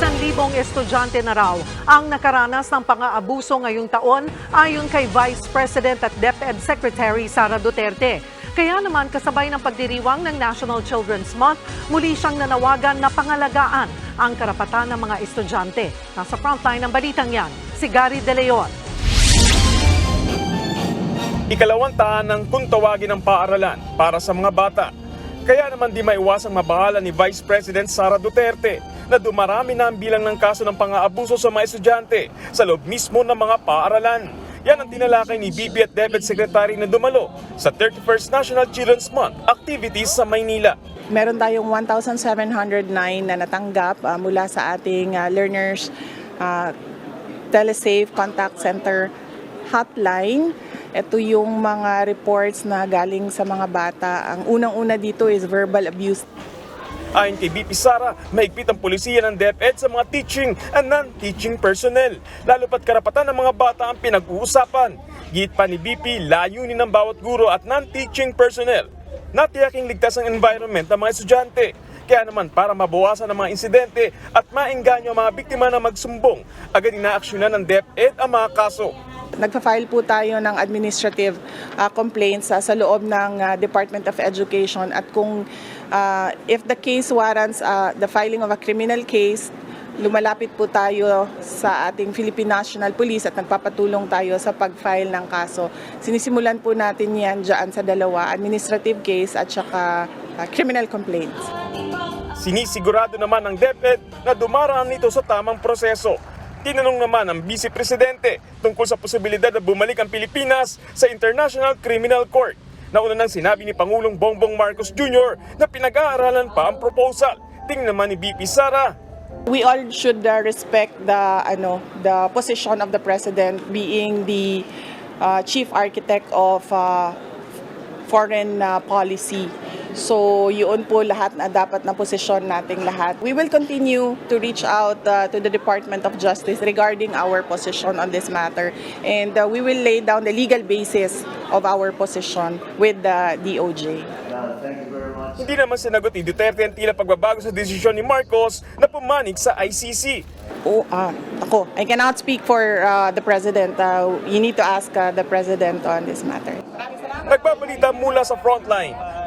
Isang libong estudyante na raw ang nakaranas ng pang-aabuso ngayong taon ayon kay Vice President at DepEd Secretary Sara Duterte. Kaya naman kasabay ng pagdiriwang ng National Children's Month, muli siyang nanawagan na pangalagaan ang karapatan ng mga estudyante. Nasa frontline ng balitang yan, si Gary De Leon. Ikalawang tahanan kung tawagin ng paaralan para sa mga bata. Kaya naman di maiwasang mabahala ni Vice President Sara Duterte na dumarami na ang bilang ng kaso ng pang-aabuso sa mga estudyante sa loob mismo ng mga paaralan. Yan ang tinalakay ni BP at DepEd Secretary na dumalo sa 31st National Children's Month activities sa Maynila. Meron tayong 1,709 na natanggap ah, mula sa ating ah, learners ah, telesafe contact center hotline. Ito yung mga reports na galing sa mga bata. Ang unang-una dito is verbal abuse. Ayon kay BP Sara, mahigpit ang polisiya ng DepEd sa mga teaching and non-teaching personnel. Lalo pat karapatan ng mga bata ang pinag-uusapan. Git pa ni BP, layunin ng bawat guro at non-teaching personnel na tiyaking ligtas ang environment ng mga estudyante. Kaya naman para mabawasan ang mga insidente at maengganyo ang mga biktima na magsumbong, agad inaaksyonan ng DepEd ang mga kaso. Nagpa-file po tayo ng administrative ah, complaints ah, sa loob ng ah, Department of Education at kung ah, if the case warrants ah, the filing of a criminal case, lumalapit po tayo sa ating Philippine National Police at nagpapatulong tayo sa pag-file ng kaso. Sinisimulan po natin yan dyan sa dalawa, administrative case at saka ah, criminal complaints. Sinisigurado naman ng DepEd na dumaraan nito sa tamang proseso. Tinanong naman ng Vice Presidente tungkol sa posibilidad na bumalik ang Pilipinas sa International Criminal Court. Nauna nang sinabi ni Pangulong Bongbong Marcos Jr. na pinag-aaralan pa ang proposal. Tingnan naman ni BP Sara, We all should uh, respect the ano the position of the president being the uh, chief architect of uh, foreign uh, policy. So yun po lahat na dapat na posisyon nating lahat. We will continue to reach out uh, to the Department of Justice regarding our position on this matter and uh, we will lay down the legal basis of our position with the DOJ. hindi naman sinagot ni Duterte ang tila pagbabago sa desisyon ni Marcos na pumanig sa ICC. Oh, ah, ako, I cannot speak for uh, the president. Uh, you need to ask uh, the president on this matter. Nagbabalita mula sa frontline,